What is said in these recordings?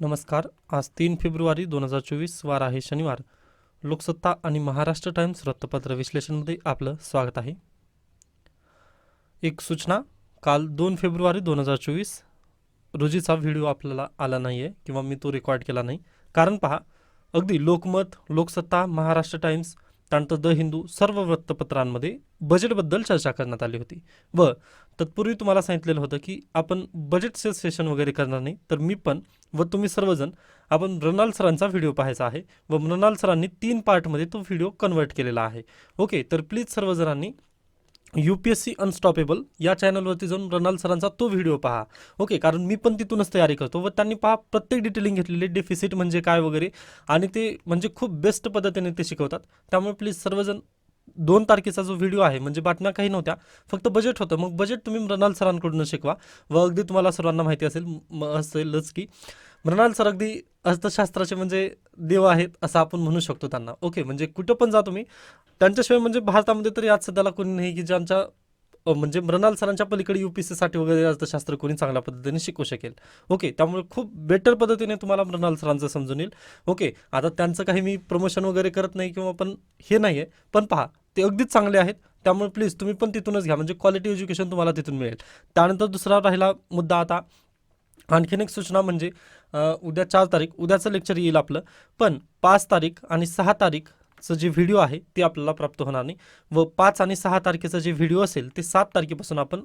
नमस्कार. आज तीन फेब्रुवारी दोन हजार चोवीस वार आहे शनिवार. लोकसत्ता आणि महाराष्ट्र टाइम्स वृत्तपत्र विश्लेषणमध्ये आपलं स्वागत आहे. एक सूचना काल दोन फेब्रुवारी दोन हजार चोवीस रोजीचा व्हिडिओ आपल्याला आला नाही आहे किंवा मी तो रेकॉर्ड केला नाही. कारण पहा अगदी लोकमत लोकसत्ता महाराष्ट्र टाइम्स त्यानंतर द हिंदू सर्व वृत्तपत्रांमध्ये बजेटबद्दल चर्चा करण्यात आली होती. व तत्पूर्वी तुम्हाला सांगितलेलं होतं की आपण बजेट सेल्स सेशन वगैरे करणार नाही तर मी पण व तुम्ही सर्वजण आपण मृणाल सरांचा व्हिडिओ पाहायचा आहे. व मृणाल सरांनी तीन पार्टमध्ये तो व्हिडिओ कन्वर्ट केलेला आहे. ओके तर please सर्वजणांनी U P S C unstoppable या चॅनलवरती जाऊन रणाल सरांचा तो व्हिडिओ पहा. ओके कारण मी पण तिथूनच तयारी करतो व त्यांनी पहा प्रत्येक डिटेलिंग घेतलेली डेफिसिट म्हणजे काय वगैरे आणि ते म्हणजे खूप बेस्ट पद्धतीने ते शिकवतात. त्यामुळे प्लीज सर्वजण दोन तारखेचा जो व्हिडिओ आहे म्हणजे बातम्या काही नव्हत्या फक्त बजेट होतं. मग बजेट तुम्ही मृणाल सरांकडून शिकवा. व अगदी तुम्हाला सर्वांना माहिती असेल म- असेलच की मृणाल सर अगदी अर्थशास्त्राचे म्हणजे देव आहेत असं आपण म्हणू शकतो त्यांना. ओके म्हणजे कुठं पण जा तुम्ही. त्यांच्याशिवाय म्हणजे भारतामध्ये तरी आज सध्याला कोणी नाही की ज्यांच्या म्हणजे मृणाल सरांच्या पलीकडे यू पी साठी वगैरे अर्थशास्त्र कोणी चांगल्या पद्धतीने शिकू शकेल. ओके त्यामुळे खूप बेटर पद्धतीने तुम्हाला मृणाल सरांचं समजून येईल. ओके आता त्यांचं काही मी प्रमोशन वगैरे करत नाही किंवा पण हे नाही आहे पण पहा ते अगदीच चांगले आहेत. त्यामुळे प्लीज तुम्ही पण तिथूनच घ्या. म्हणजे क्वालिटी एज्युकेशन तुम्हाला तिथून मिळेल. त्यानंतर दुसरा राहिला मुद्दा आता. आणखीन एक सूचना म्हणजे उद्या चार तारीख. उद्याचं लेक्चर येईल आपलं. पण पाच तारीख आणि सहा तारीखचं जे व्हिडिओ आहे ते आपल्याला प्राप्त होणार नाही. व पाच आणि सहा तारखेचं जे व्हिडिओ असेल ते सात तारखेपासून आपण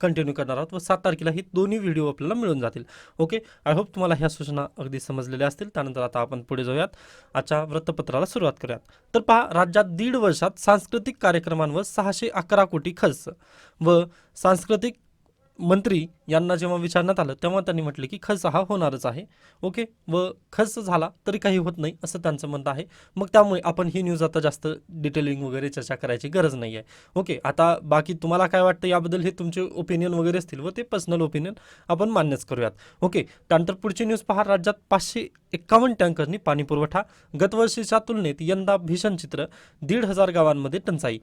कंटिन्यू करणार आहोत व सात तारखेला हे दोन्ही व्हिडिओ आपल्याला मिळून जातील. ओके आय होप तुम्हाला ह्या सूचना अगदी समजलेल्या असतील. त्यानंतर आता आपण पुढे जाऊयात. आजच्या वृत्तपत्राला सुरुवात करूयात. तर पहा राज्यात दीड वर्षात सांस्कृतिक कार्यक्रमांवर सहाशे अकरा कोटी खर्च व सांस्कृतिक मंत्री यांना जेव्हा विचारण्यात आलं तेव्हा त्यांनी म्हटले की खर्च हा होणारच आहे. ओके? व खर्च झाला तरी काही होत नाही असं त्यांचं म्हणणं आहे. मग त्यामुळे आपण ही न्यूज आता जास्त डिटेलिंग वगैरे चर्चा करायची गरज नाही आहे ओके? आता बाकी तुम्हाला काय वाटतं याबद्दल हे तुमचे ओपिनियन वगैरे असतील व ते पर्सनल ओपिनियन आपण मान्यच करूयात. ओके? त्यानंतर पुढची न्यूज पहा राज्यात पाचशे एक्कावन्न टँकरनी पाणीपुरवठा. गतवर्षीच्या तुलनेत यंदा भीषण चित्र दीड हजार गावांमध्ये टंचाई.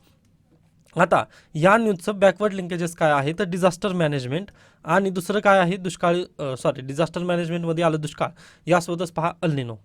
आता या न्यूजचं बॅकवर्ड लिंकेजेस काय आहे? तर डिझास्टर मॅनेजमेंट आणि दुसरं काय आहे? दुष्काळी सॉरी डिझास्टर मॅनेजमेंटमध्ये आलं दुष्काळ. यासोबतच पहा अल्निनो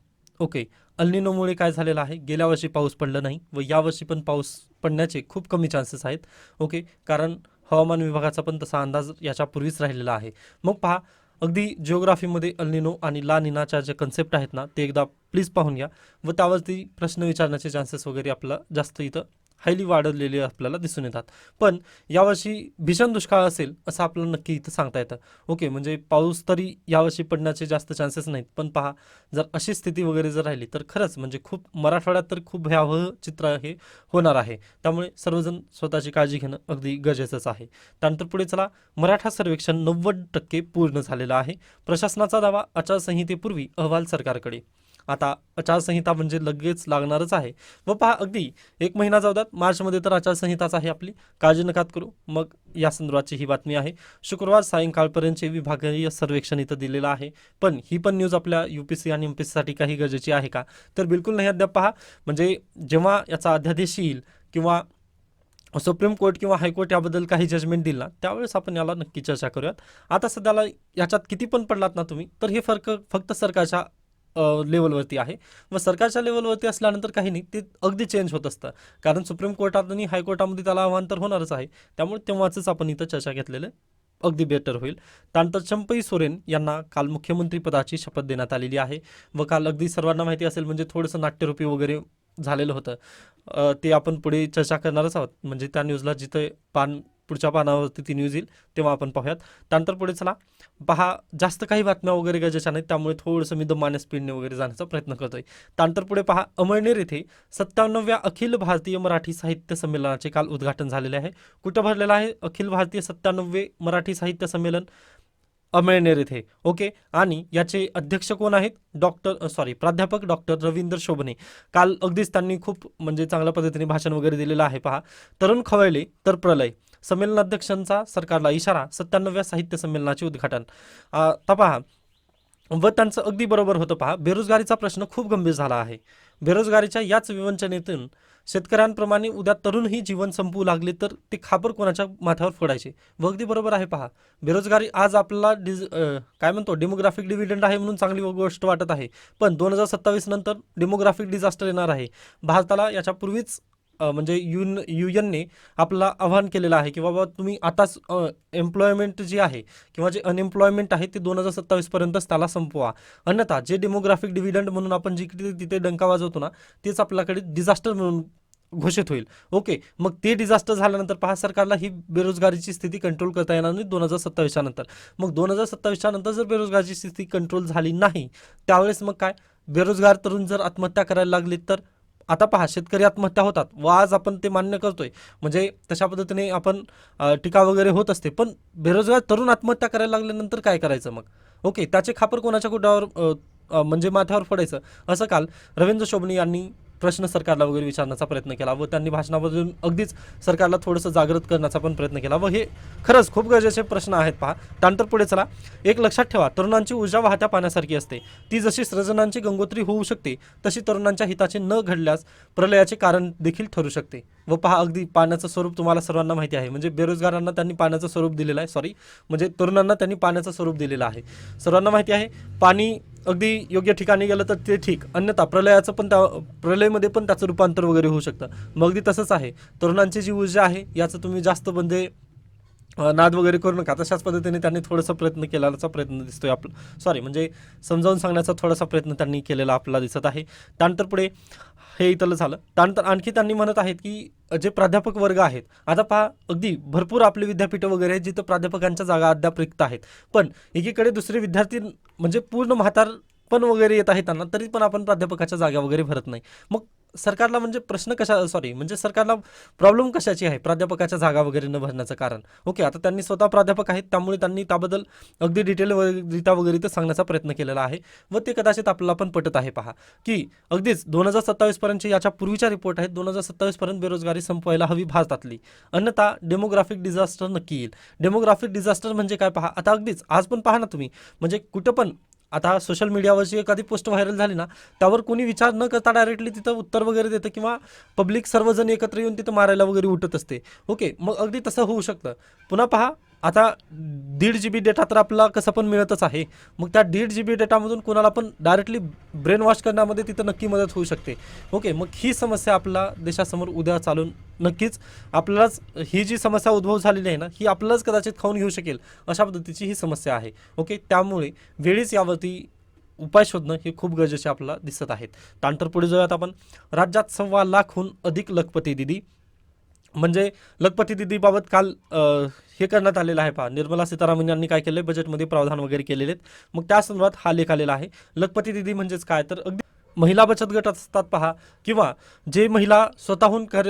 ओके अल्निनोमुळे काय झालेलं आहे? गेल्या वर्षी पाऊस पडला नाही व यावर्षी पण पाऊस पडण्याचे खूप कमी चान्सेस आहेत. ओके कारण हवामान विभागाचा पण तसा अंदाज याच्यापूर्वीच राहिलेला आहे. मग पहा अगदी जिओग्राफीमध्ये अल्निनो आणि ला निनाच्या जे कन्सेप्ट आहेत ना ते एकदा प्लीज पाहून घ्या. व त्यावरती प्रश्न विचारण्याचे चान्सेस वगैरे आपलं जास्त इथं हायली वाढलेले आपल्याला दिसून येतात. पण यावर्षी भीषण दुष्काळ असेल असं आपल्याला नक्की इथं सांगता येतं. ओके म्हणजे पाऊस तरी यावर्षी पडण्याचे जास्त चान्सेस नाहीत. पण पहा जर अशी स्थिती वगैरे जर राहिली तर खरंच म्हणजे खूप मराठवाड्यात तर खूप भयावह चित्र हे होणार आहे. त्यामुळे सर्वजण स्वतःची काळजी घेणं अगदी गरजेचंच आहे. त्यानंतर पुढे चला मराठा सर्वेक्षण नव्वद टक्के पूर्ण झालेलं आहे. प्रशासनाचा दावा आचारसंहितेपूर्वी अहवाल सरकारकडे. आता आचारसंहिता म्हणजे लगेच लागणारच आहे. व पहा अगदी एक महिना जाऊ द्यात मार्चमध्ये तर आचारसंहिताच आहे आपली. काळजी नकात करू. मग या संदर्भाची ही बातमी आहे. शुक्रवार सायंकाळपर्यंतचे विभागीय सर्वेक्षण इथं दिलेलं आहे पण ही पण न्यूज आपल्या यू पी सी आणि एम पी सीसाठी काही गरजेची आहे का? तर बिलकुल नाही अद्याप पहा. म्हणजे जेव्हा याचा अध्यादेश येईल किंवा सुप्रीम कोर्ट किंवा हायकोर्ट याबद्दल काही जजमेंट दिलं ना त्यावेळेस आपण याला नक्की चर्चा करूयात. आता सध्याला याच्यात किती पण पडलात ना तुम्ही तर हे फरक फक्त सरकारच्या लेवलवरती आहे. व सरकारच्या लेवलवरती असल्यानंतर काही नाही ते अगदी चेंज होत असतं. कारण सुप्रीम कोर्टात आणि हायकोर्टामध्ये त्याला आव्हान तर होणारच आहे. त्यामुळे तेव्हाच आपण इथं चर्चा घेतलेलं अगदी बेटर होईल. त्यानंतर चंपई सोरेन यांना काल मुख्यमंत्रीपदाची शपथ देण्यात आलेली आहे. व काल अगदी सर्वांना माहिती असेल म्हणजे थोडंसं नाट्यरूपी वगैरे झालेलं होतं. ते आपण पुढे चर्चा करणारच आहोत. म्हणजे त्या न्यूजला जिथे पान पुढच्या पानावरती ती न्यूज येईल तेव्हा आपण पाहूयात. त्यानंतर पुढे चला. पहा जास्त काही बातम्या वगैरे गरजेच्या नाहीत त्यामुळे थोडंसं मी दमाने स्पीडने वगैरे जाण्याचा प्रयत्न करतोय. त्यानंतर पुढे पहा अमळनेर येथे सत्त्याण्णव्या अखिल भारतीय मराठी साहित्य संमेलनाचे काल उद्घाटन झालेले आहे. कुठं भरलेलं आहे? अखिल भारतीय सत्त्याण्णवे मराठी साहित्य संमेलन अमळनेर येथे. ओके? आणि याचे अध्यक्ष कोण आहेत? डॉक्टर सॉरी प्राध्यापक डॉक्टर रवींद्र शोभने. काल अगदीच त्यांनी खूप म्हणजे चांगल्या पद्धतीने भाषण वगैरे दिलेलं आहे पहा. तरुण खवळले तर प्रलय. संमेलनाध्यक्षांचा सरकारला इशारा सत्त्याण्णव्या साहित्य संमेलनाचे उद्घाटन. आता पहा व त्यांचं अगदी बरोबर होतं पहा बेरोजगारीचा प्रश्न खूप गंभीर झाला आहे. बेरोजगारीच्या याच विवंचनेतून शेतकऱ्यांप्रमाणे उद्या तरुणही जीवन संपवू लागले तर ते खापर कोणाच्या माथ्यावर फोडायचे? व अगदी बरोबर आहे पहा बेरोजगारी आज आपला डिज काय म्हणतो डेमोग्राफिक डिव्हिडंड आहे म्हणून चांगली गोष्ट वाटत आहे. पण दोन हजार सत्तावीस नंतर डेमोग्राफिक डिझास्टर येणार आहे. भारताला याच्यापूर्वीच म्हणजे युन यू एनने आपला आव्हान केलेलं आहे की बाबा तुम्ही आताच एम्प्लॉयमेंट जी आहे किंवा जे अनएम्प्लॉयमेंट आहे ते दोन हजार सत्तावीसपर्यंतच त्याला संपवा. अन्यथा जे डेमोग्राफिक डिव्हिडंड म्हणून आपण जिकडे तिथे डंका वाजवतो ना तेच आपल्याकडे डिझास्टर म्हणून घोषित होईल. ओके मग ते डिझास्टर झाल्यानंतर पहा सरकारला ही बेरोजगारीची स्थिती कंट्रोल करता येणार नाही दोन हजार सत्तावीसच्या नंतर. मग दोन हजार सत्तावीसच्या नंतर जर बेरोजगारीची स्थिती कंट्रोल झाली नाही त्यावेळेस मग काय? बेरोजगार तरुण जर आत्महत्या करायला लागली तर आता पहा शेतकरी आत्महत्या होतात. व आज आपण ते मान्य करतोय. म्हणजे तशा पद्धतीने आपण टीका वगैरे होत असते. पण बेरोजगार तरुण आत्महत्या करायला लागल्यानंतर काय करायचं मग? ओके त्याचे खापर कोणाच्या कुटावर म्हणजे माथ्यावर फोडायचं असं काल रवींद्र शोभणे यांनी प्रश्न सरकारला वगैरे विचारण्याचा प्रयत्न केला व त्यांनी भाषणामधून अगदीच सरकारला थोडंसं जागृत करण्याचा पण प्रयत्न केला. व हे खरंच खूप गरजेचे प्रश्न आहेत पहा. त्यानंतर पुढे चला. एक लक्षात ठेवा तरुणांची ऊर्जा वाहत्या पाण्यासारखी असते. ती जशी सृजनांची गंगोत्री होऊ शकते तशी तरुणांच्या हिताचे न घडल्यास प्रलयाचे कारण देखील ठरू शकते. व पहा अगदी पाण्याचं स्वरूप तुम्हाला सर्वांना माहिती आहे. म्हणजे बेरोजगारांना त्यांनी पाण्याचं स्वरूप दिलेलं आहे. सॉरी म्हणजे तरुणांना त्यांनी पाण्याचं स्वरूप दिलेलं आहे. सर्वांना माहिती आहे पाणी अगदी योग्य ठिकाणी गेलं तर ते ठीक. अन्यथा प्रलयाचं पण त्या प्रलयमध्ये पण त्याचं रूपांतर वगैरे होऊ शकतं. मग अगदी तसंच आहे. तरुणांची जी ऊर्जा आहे याचं तुम्ही जास्त म्हणजे नाद वगैरे करू नका. तशाच पद्धतीने त्यांनी थोडासा प्रयत्न केल्याचा प्रयत्न दिसतोय आपला. सॉरी म्हणजे समजावून सांगण्याचा थोडासा प्रयत्न त्यांनी केलेला आपला दिसत आहे. त्यानंतर पुढे हे इथलं झालं. त्यानंतर आणखी त्यांनी म्हणत आहेत की जे प्राध्यापक वर्ग आहेत आता पहा अगदी भरपूर आपले विद्यापीठं वगैरे आहेत जिथं प्राध्यापकांच्या जागा अद्याप रिक्त आहेत. पण एकीकडे दुसरे विद्यार्थी म्हणजे पूर्ण म्हातार पण वगैरे येत आहेत त्यांना तरी पण आपण प्राध्यापकाच्या जागा वगैरे भरत नाही. मग सरकारला म्हणजे प्रश्न कशा सॉरी म्हणजे सरकारला प्रॉब्लेम कशाची आहे? प्राध्यापकाच्या जागा वगैरे न भरण्याचं कारण. ओके आता त्यांनी स्वतः प्राध्यापक आहेत त्यामुळे त्यांनी त्याबद्दल अगदी डिटेल रित्या वगैरे ते सांगण्याचा प्रयत्न केलेला आहे. व ते कदाचित आपल्याला पण पटत आहे पहा. की अगदीच दोन हजार सत्तावीसपर्यंतचे याच्या पूर्वीच्या रिपोर्ट आहेत दोन हजार सत्तावीसपर्यंत बेरोजगारी संपवायला हवी भारतातली अन्यथा डेमोग्राफिक डिझास्टर नक्की येईल. डेमोग्राफिक डिझास्टर म्हणजे काय पहा? आता अगदीच आज पण पहा ना तुम्ही. म्हणजे कुठं पण आता सोशल मीडियावरची एखादी पोस्ट व्हायरल झाली ना त्यावर कोणी विचार न करता डायरेक्टली तिथं उत्तर वगैरे देतं किंवा पब्लिक सर्वजण एकत्र येऊन तिथं मारायला वगैरे उठत असते. ओके मग अगदी तसं होऊ शकतं. पुन्हा पहा आता दीड जी बी डेटा तर आपला कसं पण मिळतच आहे. मग त्या दीड जी बी डेटामधून कोणाला पण डायरेक्टली ब्रेन वॉश करण्यामध्ये तिथं नक्की मदत होऊ शकते. ओके मग ही समस्या आपला देशासमोर उद्या चालून नक्कीच आपल्यालाच ही जी समस्या उद्भव झालेली आहे ना ही आपल्यालाच कदाचित खाऊन घेऊ शकेल अशा पद्धतीची ही समस्या आहे. ओके त्यामुळे वेळीच यावरती उपाय शोधणं हे खूप गरजेचे आपल्याला दिसत आहेत. त्यानंतर पुढे जाऊयात आपण. राज्यात सव्वा लाखहून अधिक लखपती दिदी म्हणजे लखपती दिदीबाबत काल हे करण्यात आलेलं आहे पहा. निर्मला सीतारामन यांनी काय केलं बजेटमध्ये प्रावधान वगैरे केलेले आहेत. मग त्या संदर्भात हा लेख आलेला आहे. लखपती दिदी म्हणजेच काय? तर अगदी महिला बचत गट असतात पहा किंवा जे महिला स्वतःहून कर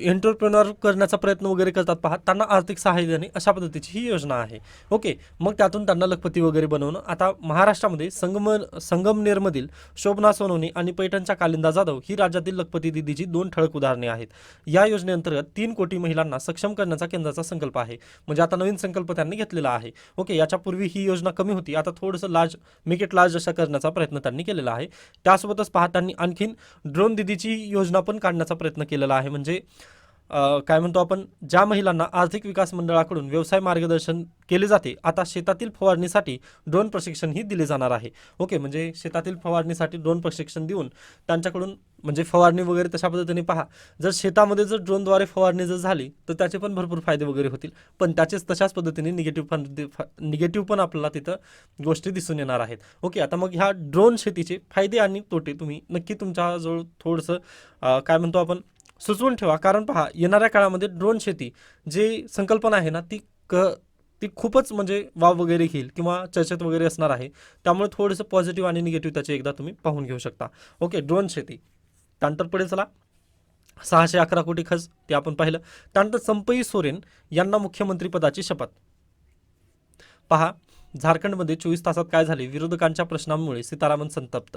एंटरप्रेनर करण्याचा प्रयत्न वगैरे करतात पहा त्यांना आर्थिक सहाय्य देणे अशा पद्धतीची ही योजना आहे. ओके मग त्यातून त्यांना लखपती वगैरे बनवणं. आता महाराष्ट्रामध्ये संगम संगमनेरमधील शोभना सोनवणे आणि पैठणच्या कालिंदा जाधव ही राज्यातील लखपती दिदीची दोन ठळक उदाहरणे आहेत. या योजनेअंतर्गत तीन कोटी महिलांना सक्षम करण्याचा केंद्राचा संकल्प आहे. म्हणजे आता नवीन संकल्प त्यांनी घेतलेला आहे. ओके याच्यापूर्वी ही योजना कमी होती. आता थोडंसं लार्ज मेक इट लार्ज अशा करण्याचा प्रयत्न त्यांनी केलेला आहे. त्यासोबतच पाहताना आणखीन ड्रोन दिदीची योजना पण काढण्याचा प्रयत्न केलेला आहे. म्हणजे काय म्हणतो आपण ज्या महिलांना आर्थिक विकास मंडळाकडून व्यवसाय मार्गदर्शन केले जाते आता शेतातील फवारणीसाठी ड्रोन प्रशिक्षणही दिले जाणार आहे. ओके म्हणजे शेतातील फवारणीसाठी ड्रोन प्रशिक्षण देऊन त्यांच्याकडून म्हणजे फवारणी वगैरे तशा पद्धतीने पहा. जर शेतामध्ये जर ड्रोनद्वारे फवारणी जर झाली तर त्याचे पण भरपूर फायदे वगैरे होतील. पण त्याचेच तशाच पद्धतीने निगेटिव्ह पण निगेटिव्ह पण आपल्याला तिथं गोष्टी दिसून येणार आहेत. ओके आता मग ह्या ड्रोन शेतीचे फायदे आणि तोटे तुम्ही नक्की तुमच्याजवळ थोडंसं काय म्हणतो आपण सुचवून ठेवा. कारण पहा येणाऱ्या काळामध्ये ड्रोन शेती जी संकल्पना आहे ना ती क ती खूपच म्हणजे वाव वगैरे घेईल किंवा चर्चेत वगैरे असणार आहे. त्यामुळे थोडंसं पॉझिटिव्ह आणि निगेटिव्ह त्याचे एकदा तुम्ही पाहून घेऊ शकता. ओके ड्रोन शेती. त्यानंतर पुढे चला. सहाशे अकरा कोटी खर्च ते आपण पाहिलं. त्यानंतर संपई सोरेन यांना मुख्यमंत्रीपदाची शपथ. पहा झारखंडमध्ये चोवीस तासात काय झाले? विरोधकांच्या प्रश्नांमुळे सीतारामन संतप्त.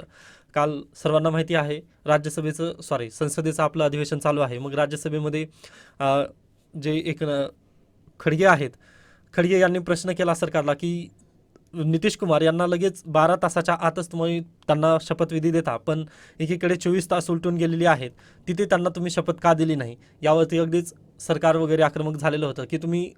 काल सर्वांना माहिती आहे राज्यसभेचं सॉरी संसदेचं आपलं अधिवेशन चालू आहे. मग राज्यसभेमध्ये जे एक खडगे आहेत खडगे यांनी प्रश्न केला सरकारला की नितीश कुमार यांना लगेच बारा तासाच्या आतच तुम्ही त्यांना शपथविधी देता पण एकीकडे चोवीस तास उलटून गेलेली आहेत तिथे त्यांना तुम्ही शपथ का दिली नाही? यावरती अगदीच सरकार वगैरे आक्रमक झालेलं होतं. की तुम्ही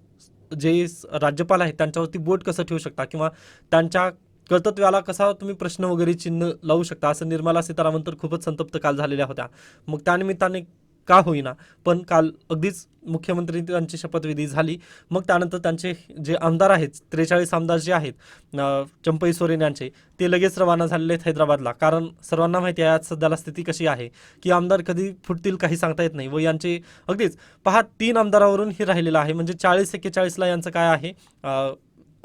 जे राज्यपाल आहेत त्यांच्यावरती बोट कसं ठेवू शकता? किंवा त्यांच्या कर्तव्याला कसा तुम्ही प्रश्न वगैरे चिन्ह लावू शकता? असं निर्मला सीतारामन तर खूपच संतप्त काल झालेल्या होत्या. मग त्यानिमित्ताने का होईना. पण काल अगदीच मुख्यमंत्री त्यांची शपथविधी झाली. मग त्यानंतर त्यांचे जे आमदार आहेत त्रेचाळीस आमदार जे आहेत चंपई सोरेन यांचे ते लगेच रवाना झालेले आहेत हैदराबादला. कारण सर्वांना माहिती आहे आज सध्याला स्थिती कशी आहे की आमदार कधी फुटतील काही सांगता येत नाही व यांचे अगदीच पहा तीन आमदारावरून हे राहिलेलं आहे. म्हणजे चाळीस एक्केचाळीसला यांचं काय आहे?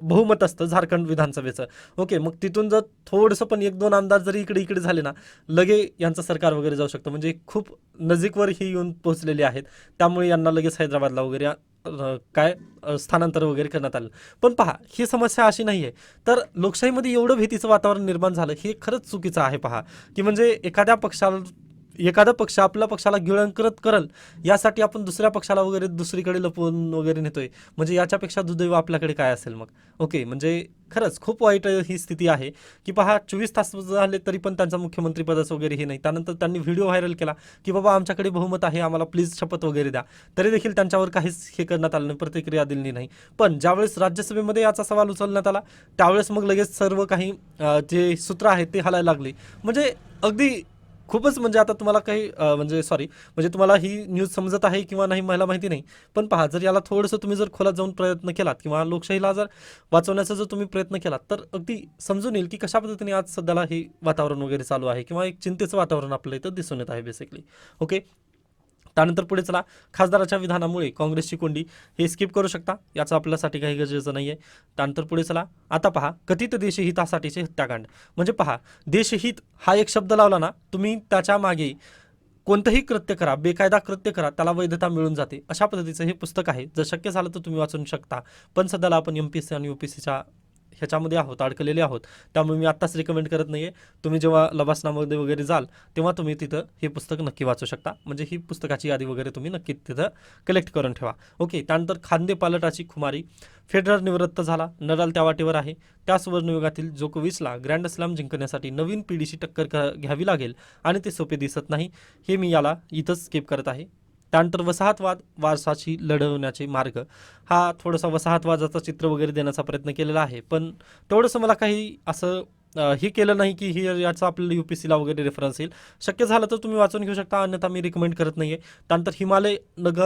बहुमत असतं झारखंड विधानसभेचं. ओके मग तिथून जर थोडंसं पण एक दोन आमदार जरी इकडे इकडे झाले ना लगे यांचं सरकार वगैरे जाऊ शकतं. म्हणजे खूप नजीकवर ही येऊन पोहोचलेले आहेत. त्यामुळे यांना लगेच हैदराबादला वगैरे काय स्थानांतर वगैरे करण्यात आलं. पण पहा ही समस्या अशी नाही आहे तर लोकशाहीमध्ये एवढं भीतीचं वातावरण निर्माण झालं हे खरंच चुकीचं आहे पहा. की म्हणजे एखाद्या पक्षाला एखादा पक्ष आपल्या पक्षाला गिळंकृत करल यासाठी आपण दुसऱ्या पक्षाला वगैरे दुसरीकडे लपवून वगैरे नेतोय. म्हणजे याच्यापेक्षा दुर्दैव आपल्याकडे काय असेल मग? ओके म्हणजे खरंच खूप वाईट ही स्थिती आहे की पहा चोवीस तास झाले तरी पण त्यांचा मुख्यमंत्री पदाचं वगैरे हे नाही. त्यानंतर त्यांनी व्हिडिओ व्हायरल केला की बाबा आमच्याकडे बहुमत आहे आम्हाला प्लीज शपथ वगैरे द्या. तरी देखील त्यांच्यावर काहीच हे करण्यात आलं नाही प्रतिक्रिया दिली नाही. पण ज्यावेळेस राज्यसभेमध्ये याचा सवाल उचलण्यात आला त्यावेळेस मग लगेच सर्व काही जे सूत्र आहेत ते हलायला लागले. म्हणजे अगदी खूपच म्हणजे आता तुम्हाला काही म्हणजे सॉरी म्हणजे तुम्हाला ही न्यूज समजत आहे किंवा नाही मला माहिती नाही. पण पहा जर याला थोडंसं तुम्ही जर खोलात जाऊन प्रयत्न केलात किंवा लोकशाहीला जर वाचवण्याचा जर तुम्ही प्रयत्न केलात तर अगदी समजून येईल की कशा पद्धतीने आज सध्याला हे वातावरण वगैरे चालू आहे किंवा एक चिंतेचं वातावरण आपल्या इथं दिसून येत आहे बेसिकली ओके त्यानंतर पुढे चला खासदाराच्या विधानामुळे काँग्रेसची कोंडी. हे स्किप करू शकता याचं आपल्यासाठी काही गरजेचं नाही आहे त्यानंतर पुढे चला आता पहा कथित देशहितासाठीचे हत्याकांड. म्हणजे पहा देशहित हा एक शब्द लावला ना तुम्ही त्याच्यामागे कोणतंही कृत्य करा बेकायदा कृत्य करा त्याला वैधता मिळून जाते. अशा पद्धतीचं हे पुस्तक आहे. जर शक्य झालं तर तुम्ही वाचू शकता. पण सध्याला आपण एम पी सी आणि यू पी सीच्या ह्याच्यामध्ये आहोत अडकलेले आहोत. त्यामुळे मी आत्ताच रिकमेंड करत नाही आहे तुम्ही जेव्हा लबासनामध्ये वगैरे जाल तेव्हा तुम्ही तिथं हे पुस्तक नक्की वाचू शकता. म्हणजे ही पुस्तकाची यादी वगैरे तुम्ही नक्की तिथं कलेक्ट करून ठेवा. ओके त्यानंतर खांदे पालटाची खुमारी. फेडरर निवृत्त झाला. नडाल त्या वाटेवर आहे. त्या सुवर्णयुगातील जोकोविचला ग्रँड स्लॅम जिंकण्यासाठी नवीन पिढीशी टक्कर क- घ्यावी लागेल आणि ते सोपे दिसत नाही. हे मी याला इथंच स्किप करत आहे. त्यानंतर वसाहतवाद वारसाशी लढवण्याचे मार्ग. हा थोडासा वसाहतवादाचा चित्र वगैरे देण्याचा प्रयत्न केलेला आहे. पण तेवढंसं मला काही असं हे केलं नाही की हे याचा आपल्याला यू पी सीला वगैरे रेफरन्स येईल. शक्य झालं तर तुम्ही वाचून घेऊ शकता अन्यथा मी रिकमेंड करत नाही आहे त्यानंतर हिमालय नग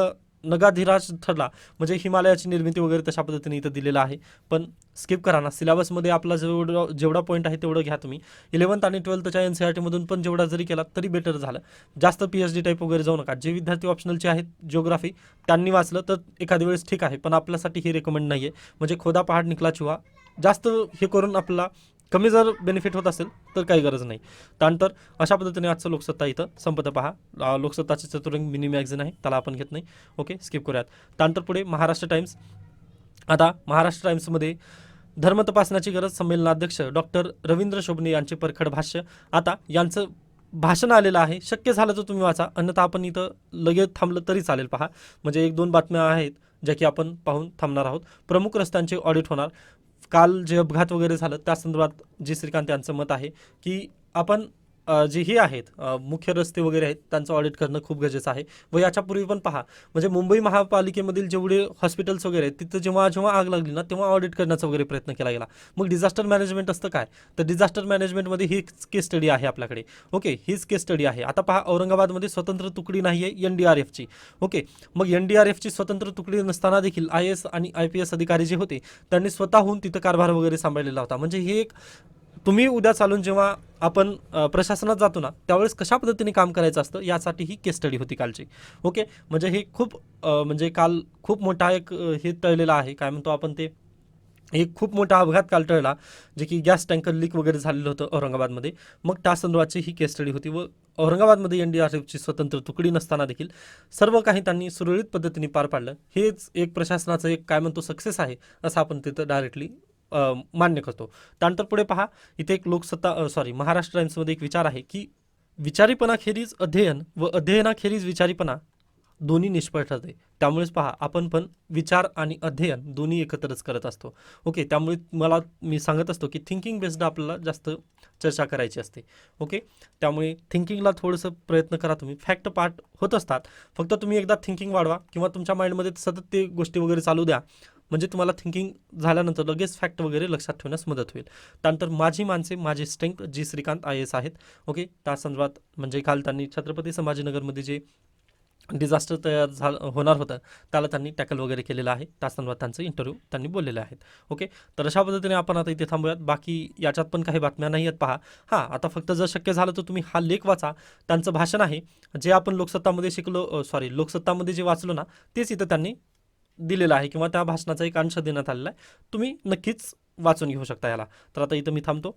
नगाधिराज ठरला. म्हणजे हिमालयाची निर्मिती वगैरे तशा पद्धतीने इथं दिलेलं आहे. पण स्किप करा ना. सिलेबसमध्ये आपला जेवढं जेवढा पॉईंट आहे तेवढं घ्या तुम्ही. इलेवन्थ आणि ट्वेल्थच्या एन सी आर टीमधून पण जेवढा जरी केला तरी बेटर झालं. जास्त पी एच डी टाईप वगैरे जाऊ नका. जे विद्यार्थी ऑप्शनलचे आहेत जिओग्राफी त्यांनी वाचलं तर एखाद्या वेळेस ठीक आहे. पण आपल्यासाठी हे रेकमेंड नाही आहे म्हणजे खोदा पहाड निकला चुहा जास्त हे करून आपला कमी जर बेनिफिट होत असेल तर काही गरज नाही. त्यानंतर अशा पद्धतीने आजचं लोकसत्ता इथं संपत पहा. लोकसत्ताचे चतुरंग मिनी मॅगझिन आहे त्याला आपण घेत नाही. ओके स्किप करूयात. त्यानंतर पुढे महाराष्ट्र टाइम्स आता महाराष्ट्र टाइम्समध्ये धर्म तपासण्याची गरज संमेलनाध्यक्ष डॉक्टर रवींद्र शोभणे यांचे परखड भाष्य. आता यांचं भाषण आलेलं आहे. शक्य झालं तर तुम्ही वाचा. अन्यथा आपण इथं लगेच थांबलं तरी चालेल. पहा. म्हणजे एक दोन बातम्या आहेत ज्या की आपण पाहून थांबणार आहोत. प्रमुख रस्त्यांचे ऑडिट होणार. काल जे अपघात वगैरे झालं त्या संदर्भात जे श्रीकांत यांचं मत आहे की आपण जे हे आहेत मुख्य रस्ते वगैरे आहेत त्यांचं ऑडिट करणं खूप गरजेचं आहे. व याच्यापूर्वी पण पहा म्हणजे मुंबई महापालिकेमधील जेवढे हॉस्पिटल्स वगैरे आहेत तिथं जेव्हा जेव्हा आग लागली ना तेव्हा ऑडिट करण्याचा वगैरे प्रयत्न केला गेला. मग डिझास्टर मॅनेजमेंट असतं काय? तर डिझास्टर मॅनेजमेंटमध्ये हीच केस स्टडी आहे आपल्याकडे. ओके हीच केस स्टडी आहे. आता पहा औरंगाबादमध्ये स्वतंत्र तुकडी नाही आहे एन डी आर एफची ओके मग एन डी आर एफची स्वतंत्र तुकडी नसताना देखील आय एस आणि आय पी एस अधिकारी जे होते त्यांनी स्वतःहून तिथं कारभार वगैरे सांभाळलेला होता. म्हणजे हे एक तुम्ही उद्या चालून जेव्हा आपण प्रशासनात जातो ना त्यावेळेस कशा पद्धतीने काम करायचं असतं यासाठी ही केस स्टडी होती कालची. ओके म्हणजे हे खूप म्हणजे काल खूप मोठा एक हे टळलेला आहे. काय म्हणतो आपण ते? एक खूप मोठा अपघात काल टळला जे की गॅस टँकर लीक वगैरे झालेलं होतं औरंगाबादमध्ये. मग त्या संदर्भाची ही केस स्टडी होती व औरंगाबादमध्ये एन डी आर एफची स्वतंत्र तुकडी नसताना देखील सर्व काही त्यांनी सुरळीत पद्धतीने पार पाडलं. हेच एक प्रशासनाचं एक काय म्हणतो सक्सेस आहे असं आपण तिथं डायरेक्टली मान्य करतो. त्यानंतर पुढे पहा इथे एक लोकसत्ता सॉरी महाराष्ट्र टाइम्समध्ये एक विचार आहे की विचारीपणाखेरीज अध्ययन व अध्ययनाखेरीज विचारीपणा दोन्ही निष्फळ ठरते. त्यामुळेच पहा आपण पण विचार आणि अध्ययन दोन्ही एकत्रच करत असतो. ओके त्यामुळे मला मी सांगत असतो की थिंकिंग बेस्ड आपल्याला जास्त चर्चा करायची असते. ओके त्यामुळे थिंकिंगला थोडंसं प्रयत्न करा तुम्ही. फॅक्ट पार्ट होत असतात. फक्त तुम्ही एकदा थिंकिंग वाढवा किंवा तुमच्या माइंडमध्ये सतत ते गोष्टी वगैरे चालू द्या. म्हणजे तुम्हाला थिंकिंग झाल्यानंतर लगेच फॅक्ट वगैरे लक्षात ठेवण्यास मदत होईल. त्यानंतर माझी माणसे माझे strength G Shrikant I S आहेत ओके त्या संदर्भात म्हणजे काल त्यांनी छत्रपती संभाजीनगरमध्ये जे डिझास्टर तयार झालं होणार होतं त्याला त्यांनी टॅकल वगैरे केलेलं आहे. त्या संदर्भात त्यांचं इंटरव्ह्यू त्यांनी बोललेले आहेत ओके तर अशा पद्धतीने आपण आता इथे थांबूयात. बाकी याच्यात पण काही बातम्या नाही आहेत पहा. हां आता फक्त जर शक्य झालं तर तुम्ही हा लेख वाचा. त्यांचं भाषण आहे. जे आपण लोकसत्तामध्ये शिकलो सॉरी लोकसत्तामध्ये जे वाचलो ना तेच इथं त्यांनी दिलेलं आहे किंवा त्या भाषणाचा एक अंश देण्यात आलेला आहे तुम्ही नक्कीच वाचून घेऊ शकता याला तर आता इथं मी थांबतो.